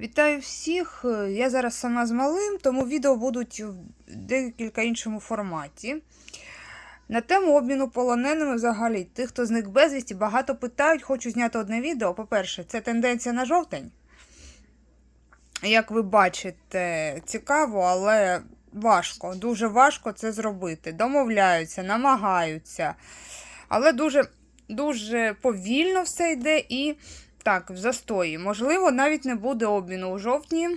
Вітаю всіх! Я зараз сама з малим, тому відео будуть в декілька іншому форматі. На тему обміну полоненими взагалі. Тих, хто зник безвісті, багато питають, хочу зняти одне відео. По-перше, це тенденція на жовтень. Як ви бачите, цікаво, але важко. Дуже важко це зробити. Домовляються, намагаються. Але дуже, дуже повільно все йде і. Так, в застої. Можливо, навіть не буде обміну у жовтні,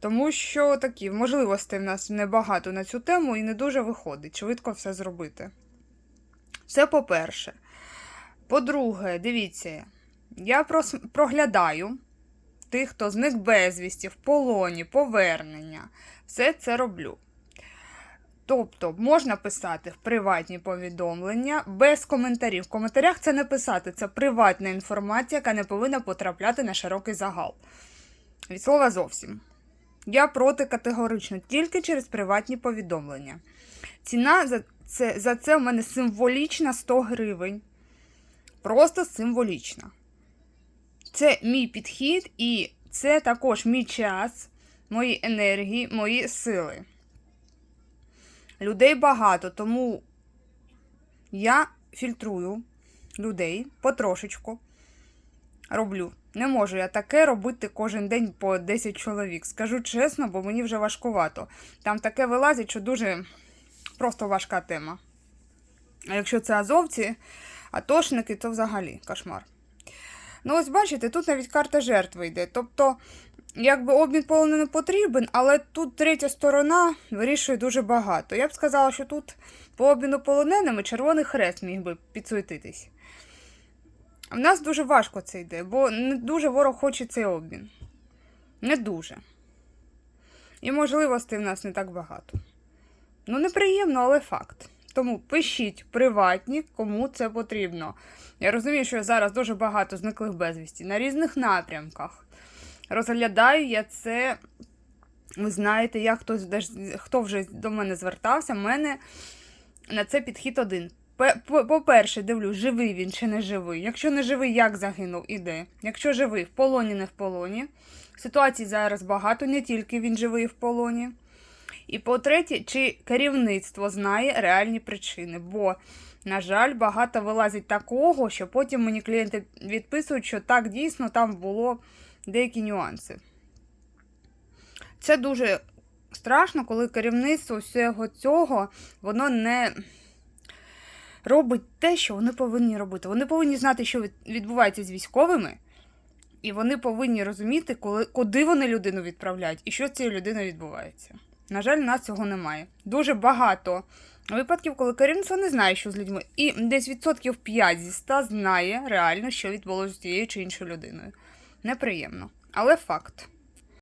тому що такі можливостей в нас небагато на цю тему і не дуже виходить швидко все зробити. Це по-перше. По-друге, дивіться, я проглядаю тих, хто зник безвісті, в полоні, повернення. Все це роблю. Тобто можна писати в приватні повідомлення без коментарів. В коментарях це не писати, це приватна інформація, яка не повинна потрапляти на широкий загал. Від слова зовсім. Я проти категорично, тільки через приватні повідомлення. Ціна за це, за це в мене символічна 100 гривень. Просто символічна. Це мій підхід, і це також мій час, мої енергії, мої сили. Людей багато, тому я фільтрую людей потрошечку. Роблю. Не можу я таке робити кожен день по 10 чоловік. Скажу чесно, бо мені вже важкувато. Там таке вилазить, що дуже просто важка тема. А якщо це азовці, атошники, то взагалі кошмар. Ну, ось бачите, тут навіть карта жертви йде. Тобто, якби обмін полоненим потрібен, але тут третя сторона вирішує дуже багато. Я б сказала, що тут по обміну полоненими Червоний Хрест міг би підсуетитись. В нас дуже важко це йде, бо не дуже ворог хоче цей обмін. Не дуже. І можливостей в нас не так багато. Ну, неприємно, але факт. Тому пишіть приватні, кому це потрібно. Я розумію, що зараз дуже багато зниклих безвісті на різних напрямках. Розглядаю я це. Ви знаєте, як хтось, хто вже до мене звертався, в мене на це підхід один. По- По-перше, дивлюсь, живий він чи не живий. Якщо не живий, як загинув, іде. Якщо живий, в полоні, не в полоні. Ситуацій зараз багато, не тільки він живий в полоні. І по-третє, чи керівництво знає реальні причини. Бо, на жаль, багато вилазить такого, що потім мені клієнти відписують, що так дійсно там було деякі нюанси. Це дуже страшно, коли керівництво всього цього воно не робить те, що вони повинні робити. Вони повинні знати, що відбувається з військовими, і вони повинні розуміти, коли, куди вони людину відправляють і що з цією людиною відбувається. На жаль, у нас цього немає. Дуже багато випадків, коли керівництво не знає, що з людьми, і десь відсотків 5 зі 100 знає реально, що відбулося з тією чи іншою людиною. Неприємно, але факт.